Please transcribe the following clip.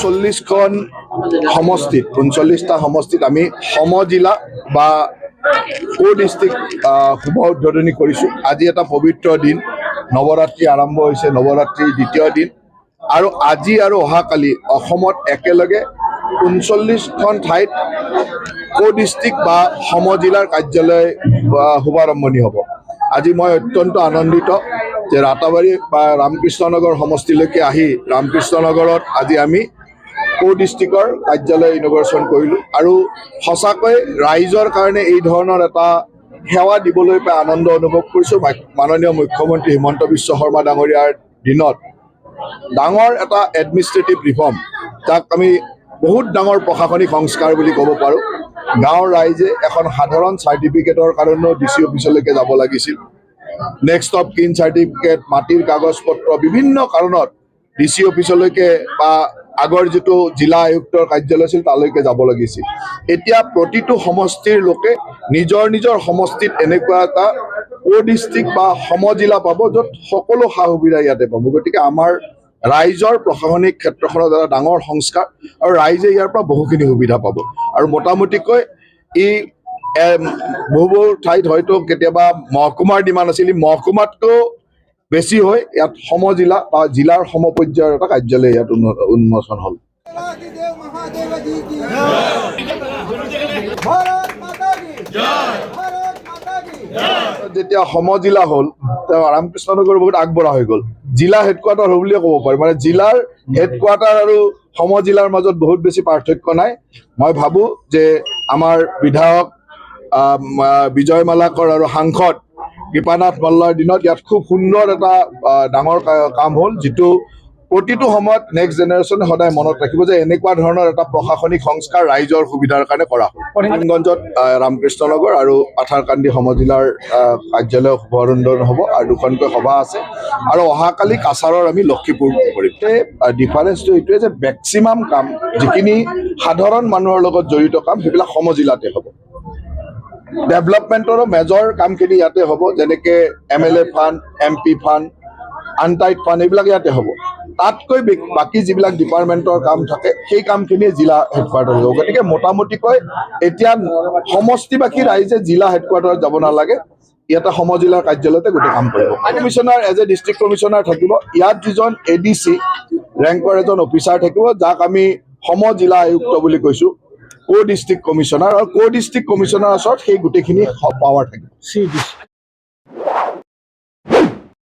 ঊনচল্লিছখন সমষ্টিত ঊনচল্লিছটা সমষ্টিত আমি সমজিলা বা কো ডিষ্ট্ৰিক্ট শুভ উদ্বোধনী কৰিছোঁ। আজি এটা পবিত্ৰ দিন, নৱৰাত্ৰি আৰম্ভ হৈছে নৱৰাত্ৰিৰ দ্বিতীয় দিন। আৰু আজি আৰু অহাকালি অসমত একেলগে ঊনচল্লিছখন ঠাইত কো ডিষ্ট্ৰিক্ট বা সমজিলাৰ কাৰ্যালয় শুভাৰম্ভণি হ'ব। আজি মই অত্যন্ত আনন্দিত যে ৰাতাবাৰী বা ৰামকৃষ্ণনগৰ সমষ্টিলৈকে আহি ৰামকৃষ্ণনগৰত আজি আমি কো ডিষ্ট্ৰিক্টৰ কাৰ্যালয় ইনগ্ৰেশ্যন কৰিলোঁ। আৰু সঁচাকৈ ৰাইজৰ কাৰণে এই ধৰণৰ এটা সেৱা দিবলৈ পাই আনন্দ অনুভৱ কৰিছোঁ। মাননীয় মুখ্যমন্ত্ৰী হিমন্ত বিশ্ব শৰ্মা ডাঙৰীয়াৰ দিনত। ডাঙৰ এটা এডমিনিষ্ট্ৰেটিভ ৰিফৰ্ম যাক আমি বহুত ডাঙৰ প্ৰশাসনিক সংস্কাৰ বুলি ক'ব পাৰোঁ। গাঁৱৰ ৰাইজে এখন সাধাৰণ চাৰ্টিফিকেটৰ কাৰণেও ডি চি অফিচলৈকে যাব লাগিছিল। নেক্সট অফ কিন চাৰ্টিফিকেট মাটিৰ কাগজ পত্ৰ বিভিন্ন কাৰণত ডি চি অফিচলৈকে বা আগৰ যিটো জিলা আয়ুক্তৰ কাৰ্যালয় আছিল, তালৈকে যাব লাগিছিল। এতিয়া প্ৰতিটো সমষ্টিৰ লোকে নিজৰ নিজৰ সমষ্টিত এনেকুৱা এটা কো ডিষ্ট্ৰিক্ট বা সমজিলা পাব, য'ত সকলো সা সুবিধা ইয়াতে পাব। গতিকে আমাৰ ৰাইজৰ প্ৰশাসনিক ক্ষেত্ৰখনত এটা ডাঙৰ সংস্কাৰ আৰু ৰাইজে ইয়াৰ পৰা বহুখিনি সুবিধা পাব। আৰু মোটামুটিকৈ ই বহু বহু ঠাইত হয়তো কেতিয়াবা মহকুমাৰ ডিমাণ্ড আছিল মহকুমাতকৈও বেছি হয় ইয়াত সমজিলা বা জিলাৰ সমপৰ্যায়ৰ এটা কাৰ্যালয় ইয়াত উন্মোচন হ'ল। যেতিয়া সমজিলা হ'ল তেওঁ ৰামকৃষ্ণ নগৰ বহুত আগবঢ়া হৈ গ'ল। জিলা হেডকোৱাৰ্টাৰ হ'ব বুলিয়ে ক'ব পাৰি। মানে জিলাৰ হেডকোৱাৰ্টাৰ আৰু সমজিলাৰ মাজত বহুত বেছি পাৰ্থক্য নাই। মই ভাবোঁ যে আমাৰ বিধায়ক বিজয় মালাকৰ আৰু সাংসদ কৃপানাথ মল্লৰ দিনত ইয়াত খুব সুন্দৰ এটা ডাঙৰ কাম হ'ল যিটো প্ৰতিটো সময়ত নেক্সট জেনেৰেশ্যনে সদায় মনত ৰাখিব যে এনেকুৱা ধৰণৰ এটা প্ৰশাসনিক সংস্কাৰ ৰাইজৰ সুবিধাৰ কাৰণে কৰা হ'ল। কৰিমগঞ্জত আহ, ৰামকৃষ্ণনগৰ আৰু পাথাৰকান্দি সমজিলাৰ কাৰ্যালয় শুভাৰম্ভণ হ'ব আৰু দুখনকৈ সভা আছে। আৰু অহাকালি কাছাৰৰ আমি লক্ষীপুৰ কৰিম। ডিফাৰেঞ্চটো এইটোৱে যে মেক্সিমাম কাম যিখিনি সাধাৰণ মানুহৰ লগত জড়িত কাম সেইবিলাক সমজিলাতে হ'ব। ডেভেলপমেণ্টৰো মেজৰ কামখিনি ইয়াতে হ'ব, যেনেকে M L A fund M P fund untied fund এইবিলাক ইয়াতে হ'ব। তাতকৈ বাকী যিবিলাক ডিপাৰ্টমেণ্টৰ কাম থাকে, সেই কামখিনিয়ে জিলা হেডকোৱাৰ্টাৰ হ'ব। গতিকে মোটামুটিকৈ এতিয়া সমষ্টিবাসী ৰাইজে জিলা হেডকোৱাৰ্টাৰত যাব নালাগে। ইয়াতে সমজিলাৰ কাৰ্যালয়তে গোটেই কাম কৰিব। Commissioner as a district commissioner থাকিব। ইয়াত যিজন এ ডি চি ৰেংকৰ এজন অফিচাৰ থাকিব, যাক আমি সমজিলা আয়ুক্ত বুলি কৈছোঁ। কো ডিষ্ট্ৰিক্ট কমিশ্যনাৰ আৰু কো ডিষ্ট্ৰিক্ট কমিশ্যনাৰ ওচৰত সেই গোটেইখিনি পাৱাৰ থাকিব।